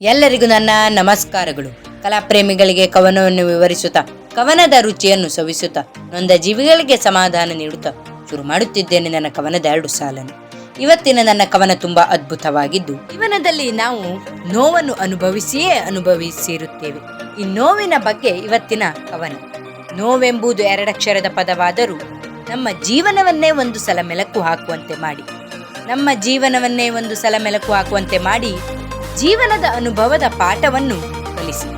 ಎಲ್ಲರಿಗೂ ನನ್ನ ನಮಸ್ಕಾರಗಳು. ಕಲಾಪ್ರೇಮಿಗಳಿಗೆ ಕವನವನ್ನು ವಿವರಿಸುತ್ತಾ, ಕವನದ ರುಚಿಯನ್ನು ಸವಿಸುತ್ತಾ, ನೊಂದ ಜೀವಿಗಳಿಗೆ ಸಮಾಧಾನ ನೀಡುತ್ತಾ ಶುರು ಮಾಡುತ್ತಿದ್ದೇನೆ ನನ್ನ ಕವನದ ಎರಡು ಸಾಲನ್ನು ಇವತ್ತಿನ ನನ್ನ ಕವನ ತುಂಬಾ ಅದ್ಭುತವಾಗಿದ್ದು ಜೀವನದಲ್ಲಿ ನಾವು ನೋವನ್ನು ಅನುಭವಿಸಿಯೇ ಅನುಭವಿಸಿರುತ್ತೇವೆ. ಈ ನೋವಿನ ಬಗ್ಗೆ ಇವತ್ತಿನ ಕವನ. ನೋವೆಂಬುದು ಎರಡಕ್ಷರದ ಪದವಾದರೂ ನಮ್ಮ ಜೀವನವನ್ನೇ ಒಂದು ಸಲ ಮೆಲಕು ಹಾಕುವಂತೆ ಮಾಡಿ. ನಮ್ಮ ಜೀವನವನ್ನೇ ಒಂದು ಸಲ ಮೆಲಕು ಹಾಕುವಂತೆ ಮಾಡಿ ಜೀವನದ ಅನುಭವದ ಪಾಠವನ್ನು ಕಲಿಸಿ.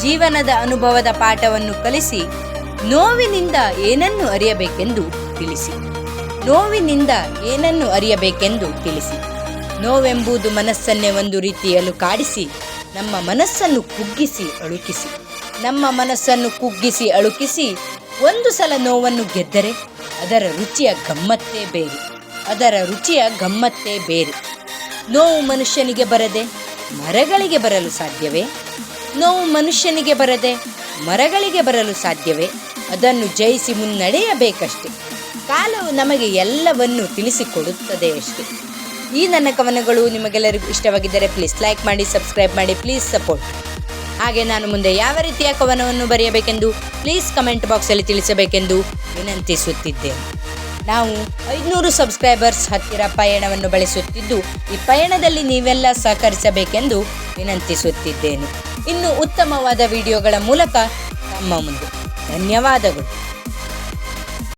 ಜೀವನದ ಅನುಭವದ ಪಾಠವನ್ನು ಕಲಿಸಿ ನೋವಿನಿಂದ ಏನನ್ನು ಅರಿಯಬೇಕೆಂದು ತಿಳಿಸಿ. ನೋವಿನಿಂದ ಏನನ್ನು ಅರಿಯಬೇಕೆಂದು ತಿಳಿಸಿ. ನೋವೆಂಬುದು ಮನಸ್ಸನ್ನೇ ಒಂದು ರೀತಿಯಲ್ಲೂ ಕಾಡಿಸಿ ನಮ್ಮ ಮನಸ್ಸನ್ನು ಕುಗ್ಗಿಸಿ ಅಳುಕಿಸಿ. ನಮ್ಮ ಮನಸ್ಸನ್ನು ಕುಗ್ಗಿಸಿ ಅಳುಕಿಸಿ ಒಂದು ಸಲ ನೋವನ್ನು ಗೆದ್ದರೆ ಅದರ ರುಚಿಯ ಗಮ್ಮತ್ತೇ ಬೇರೆ. ಅದರ ರುಚಿಯ ಗಮ್ಮತ್ತೇ ಬೇರೆ. ನೋವು ಮನುಷ್ಯನಿಗೆ ಬರದೆ ಮರಗಳಿಗೆ ಬರಲು ಸಾಧ್ಯವೇ? ನೋವು ಮನುಷ್ಯನಿಗೆ ಬರದೆ ಮರಗಳಿಗೆ ಬರಲು ಸಾಧ್ಯವೇ? ಅದನ್ನು ಜಯಿಸಿ ಮುನ್ನಡೆಯಬೇಕಷ್ಟೆ. ಕಾಲವು ನಮಗೆ ಎಲ್ಲವನ್ನು ತಿಳಿಸಿಕೊಡುತ್ತದೆ ಅಷ್ಟೆ. ಈ ನನ್ನ ಕವನಗಳು ನಿಮಗೆಲ್ಲರಿಗೂ ಇಷ್ಟವಾಗಿದ್ದರೆ ಪ್ಲೀಸ್ ಲೈಕ್ ಮಾಡಿ ಸಬ್ಸ್ಕ್ರೈಬ್ ಮಾಡಿ ಪ್ಲೀಸ್ ಸಪೋರ್ಟ್ ಹಾಗೆ ನಾನು ಮುಂದೆ ಯಾವ ರೀತಿಯ ಕವನವನ್ನು ಬರೆಯಬೇಕೆಂದು ಪ್ಲೀಸ್ ಕಮೆಂಟ್ ಬಾಕ್ಸಲ್ಲಿ ತಿಳಿಸಬೇಕೆಂದು ವಿನಂತಿಸುತ್ತಿದ್ದೇನೆ. ನಾವು ಐದುನೂರು ಸಬ್ಸ್ಕ್ರೈಬರ್ಸ್ ಹತ್ತಿರ ಪಯಣವನ್ನು ಬಳಸುತ್ತಿದ್ದು, ಈ ಪಯಣದಲ್ಲಿ ನೀವೆಲ್ಲ ಸಹಕರಿಸಬೇಕೆಂದು ವಿನಂತಿಸುತ್ತಿದ್ದೇನೆ. ಇನ್ನು ಉತ್ತಮವಾದ ವಿಡಿಯೋಗಳ ಮೂಲಕ ನಮ್ಮ ಮುಂದೆ. ಧನ್ಯವಾದಗಳು.